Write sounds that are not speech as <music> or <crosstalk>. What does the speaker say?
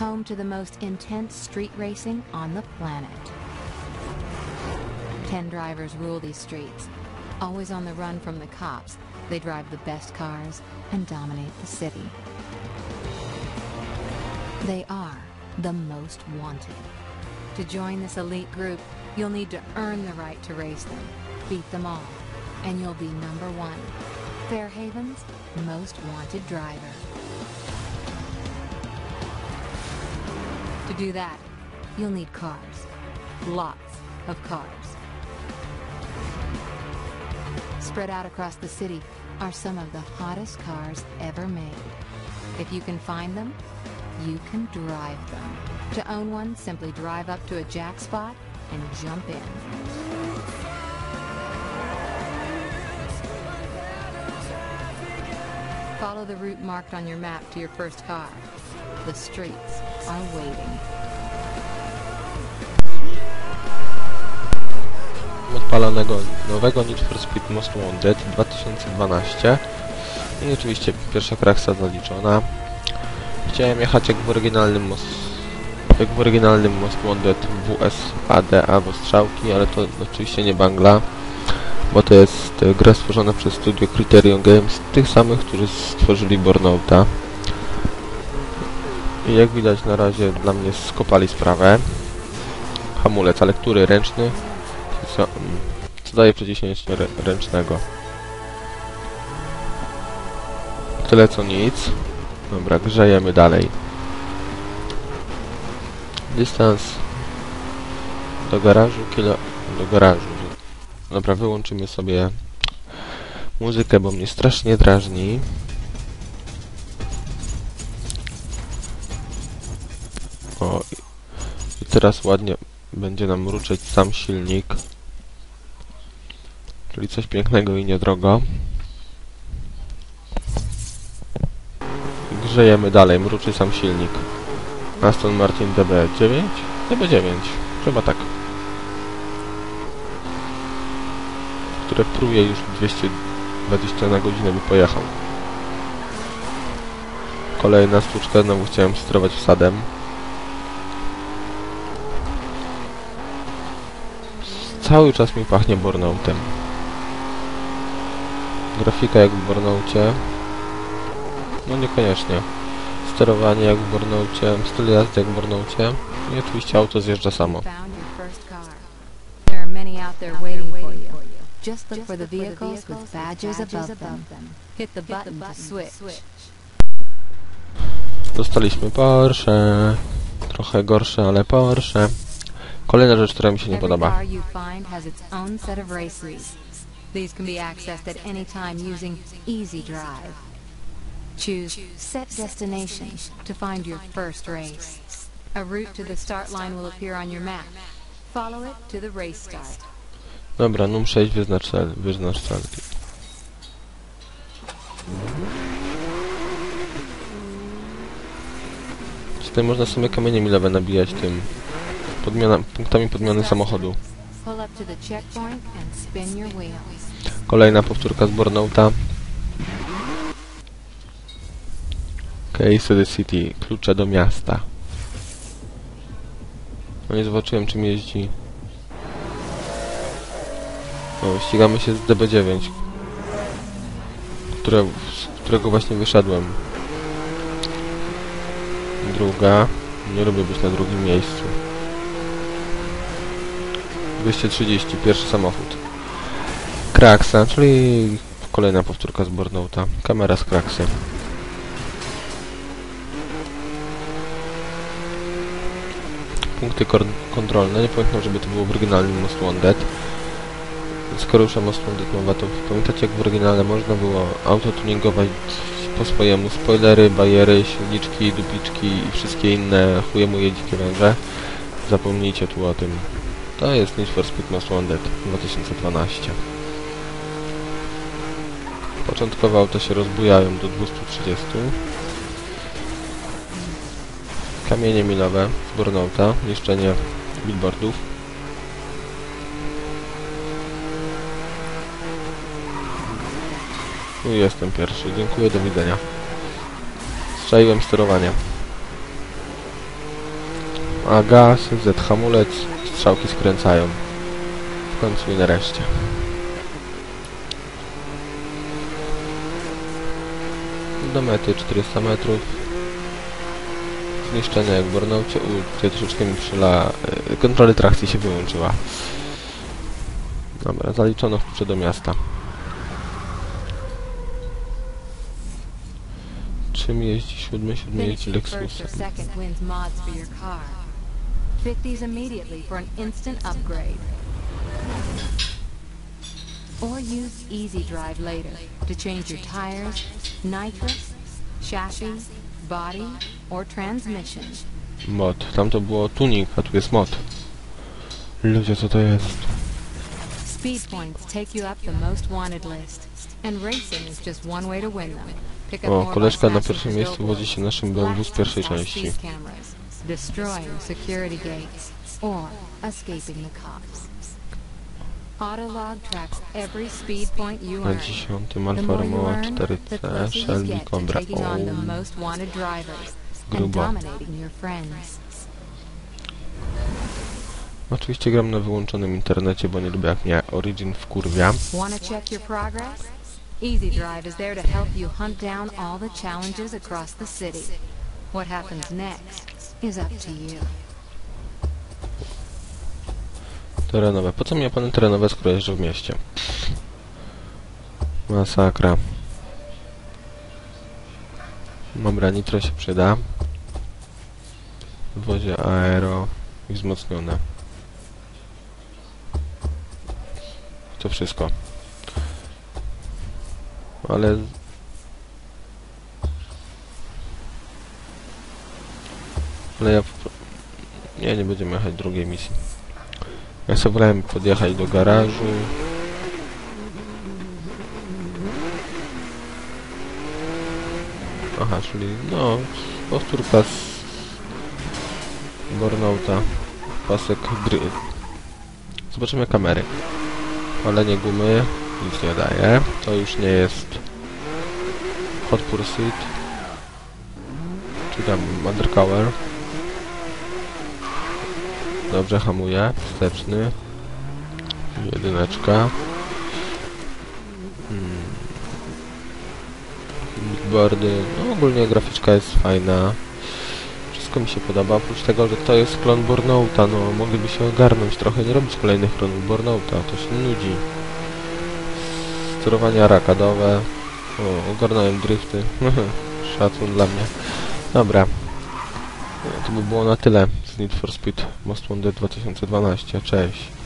home to the most intense street racing on the planet. Ten drivers rule these streets. Always on the run from the cops, they drive the best cars and dominate the city. They are the most wanted. To join this elite group, you'll need to earn the right to race them, beat them all, and you'll be number one. Fairhaven's most wanted driver. Do that, you'll need cars. Lots of cars. Spread out across the city are some of the hottest cars ever made. If you can find them, you can drive them. To own one, simply drive up to a jack spot and jump in. Follow the route marked on your map to your first car. The streets are waiting. odpalonego nowego Need for Speed Most Wanted 2012 i oczywiście pierwsza kraksa zaliczona chciałem jechać jak w oryginalnym Most jak w oryginalnym Most Wanted WSAD albo strzałki, ale to oczywiście nie Bangla bo to jest e, gra stworzona przez studio Criterion Games tych samych, którzy stworzyli Burnouta i jak widać na razie dla mnie skopali sprawę hamulec, ale który ręczny co, mm, co daje przeciśnięcie rę, ręcznego. Tyle co nic. Dobra, grzejemy dalej. Dystans do garażu, kilo... do garażu. Dobra, wyłączymy sobie muzykę, bo mnie strasznie drażni. Teraz ładnie będzie nam mruczeć sam silnik. Czyli coś pięknego i niedrogo. Grzejemy dalej, mruczy sam silnik. Aston Martin DB9? DB9, chyba tak. Które pruje już 220 na godzinę by pojechał. Kolejna sztuczka, znowu chciałem sterować wsadem. Cały czas mi pachnie Burnoutem. Grafika jak w Burnoucie. No niekoniecznie. Sterowanie jak w Burnoucie, styl jazdy jak w Burnoucie. I oczywiście auto zjeżdża samo. Found your first car. There are many out there waiting for you. Just look for the vehicles with badges above them. Hit the button to switch. Dostaliśmy Porsche. Trochę gorsze, ale Porsche. Kolejna rzecz, która mi się nie podoba. These can be accessed at any time using Easy Drive. Choose Set Destination to find your first race. A route to the start line will appear on your map. Follow it to the race start. Dobra, num 6 wyznacz cel. Wyznacz cel. Tutaj można sobie kamienie milowe nabijać tym podmiana, punktami podmiany samochodu. Kolejna powtórka z Burnouta. Case to the City. Klucze do miasta. No nie zobaczyłem czym jeździ. O, ścigamy się z DB9. Które, z którego właśnie wyszedłem. Druga. Nie lubię być na drugim miejscu. 230. Pierwszy samochód. Kraksa, czyli kolejna powtórka z. Kamera z Kraksy. Punkty kontrolne. Nie pamiętam, żeby to było w oryginalnym Most Wanted. Skoro już o Most Wanted mowa, to pamiętacie jak w oryginale można było auto tuningować po swojemu. Spoilery, bajery, silniczki, dupiczki i wszystkie inne chujemuje dzikie węże. Zapomnijcie tu o tym. To jest Need for Speed Most Wanted 2012. Początkowo auta się rozbujają do 230. Kamienie milowe z Burnouta, niszczenie billboardów. Tu jestem pierwszy, dziękuję, do widzenia. Strzeliłem sterowanie. A gaz, Z hamulec, strzałki skręcają. W końcu i nareszcie. Do mety 400 metrów. Zniszczenia jak w Burnoucie. U, tutaj troszeczkę mi przyla... y, Kontroli trakcji się wyłączyła. Dobra, zaliczono w do miasta. Czym jeździ siódmy? Siódmy jeździ Lexusem. Fit these immediately for an instant upgrade. Or use Easy Drive later to change your tires, nitrous, chassis, body, or transmission. Mod. Tam to było tuning, a tu jest mod. Ludzie, co to jest? Speed points take you up the most wanted list, and racing is just one way to win them. Pick O, koleżka na pierwszym miejscu wodzi się naszym BMW z pierwszej części. Destroying security gates, or escaping the cops. Autolog tracks every speed point you Na earn. dziesiątym The Alfa more you Romeo earn, the 4C closer you Shelby get to taking on the O, most wanted drivers and grubo. dominating your friends. Oczywiście gram na wyłączonym internecie, bo nie lubię jak mnie Origin wkurwia. Want to check your progress? Easy Drive is there to help you hunt down all the challenges across the city. What happens next is up to you. Terenowe. Po co mi opony terenowe, skoro jeżdżę w mieście? Masakra. Dobra, nitro się przyda. W wozie aero i wzmocnione. To wszystko. Ale... Ale ja... Nie, nie będziemy jechać drugiej misji. Ja sobie wolałem podjechać do garażu. Aha, czyli no, powtórka z Burnouta. Pasek gry. Zobaczymy kamery. Palenie gumy nic nie daje. To już nie jest Hot Pursuit. Czy tam Undercover. Dobrze hamuje. Wsteczny. Jedyneczka. Hmm. Bigboardy. No ogólnie graficzka jest fajna. Wszystko mi się podoba, oprócz tego, że to jest klon Burnouta, no mogliby się ogarnąć trochę, nie robić kolejnych klonów Burnouta, to się nudzi. Sterowania arkadowe. O, ogarnąłem drifty. <laughs> Szacun dla mnie. Dobra. To by było na tyle Need for Speed Most Wanted 2012. Cześć.